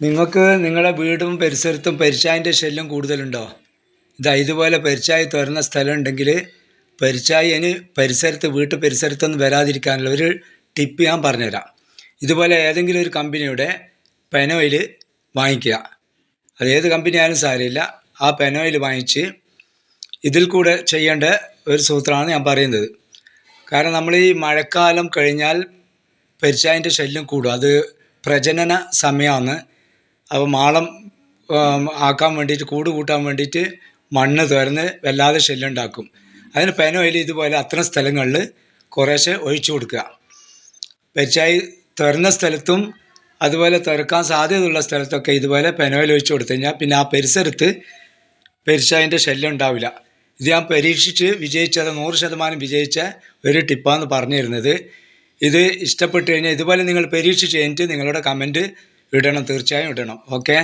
നിങ്ങൾക്ക് നിങ്ങളുടെ വീടും പരിസരത്തും പരിച്ചായന്റെ ശല്യം കൂടുതലുണ്ടോ? ഇതാ ഇതുപോലെ പെരിച്ചായി തുറന്ന സ്ഥലം ഉണ്ടെങ്കിൽ പെരിച്ചായി ഇനി പരിസരത്ത് വീട്ടു പരിസരത്തൊന്നും വരാതിരിക്കാനുള്ള ഒരു ടിപ്പ് ഞാൻ പറഞ്ഞുതരാം. ഇതുപോലെ ഏതെങ്കിലും ഒരു കമ്പനിയുടെ പെനോയിൽ വാങ്ങിക്കുക. അത് ഏത് കമ്പനി ആയാലും സാരമില്ല. ആ പെനോയിൽ വാങ്ങിച്ച് ഇതിൽ കൂടെ ചെയ്യേണ്ട ഒരു സൂത്രമാണ് ഞാൻ പറയുന്നത്. കാരണം നമ്മൾ ഈ മഴക്കാലം കഴിഞ്ഞാൽ പരിച്ചായന്റെ ശല്യം കൂടും. അത് പ്രജനന സമയമാണ്. അപ്പോൾ മാളം ആക്കാൻ വേണ്ടിയിട്ട് കൂട് കൂട്ടാൻ വേണ്ടിയിട്ട് മണ്ണ് തുറന്ന് വല്ലാതെ ഷെല്ലുണ്ടാക്കും അതിന് പെനോയിൽ ഇതുപോലെ അത്തരം സ്ഥലങ്ങളിൽ കുറേശ്ശെ ഒഴിച്ചു കൊടുക്കുക. പെരിച്ചായി തുറന്ന സ്ഥലത്തും അതുപോലെ തുറക്കാൻ സാധ്യതയുള്ള സ്ഥലത്തൊക്കെ ഇതുപോലെ പെനോയിൽ ഒഴിച്ചു കൊടുത്തു കഴിഞ്ഞാൽ പിന്നെ ആ പരിസരത്ത് പെരിച്ചായിന്റെ ശല്യം ഉണ്ടാവില്ല. ഇത് ഞാൻ പരീക്ഷിച്ച് വിജയിച്ചത് നൂറ് ശതമാനം വിജയിച്ച ഒരു ടിപ്പാന്ന് പറഞ്ഞിരുന്നത്. ഇത് ഇഷ്ടപ്പെട്ടു കഴിഞ്ഞാൽ ഇതുപോലെ നിങ്ങൾ പരീക്ഷിച്ച് കഴിഞ്ഞിട്ട് നിങ്ങളുടെ കമന്റ് ഇടണം തീർച്ചയായും ഇടണം ഓക്കെ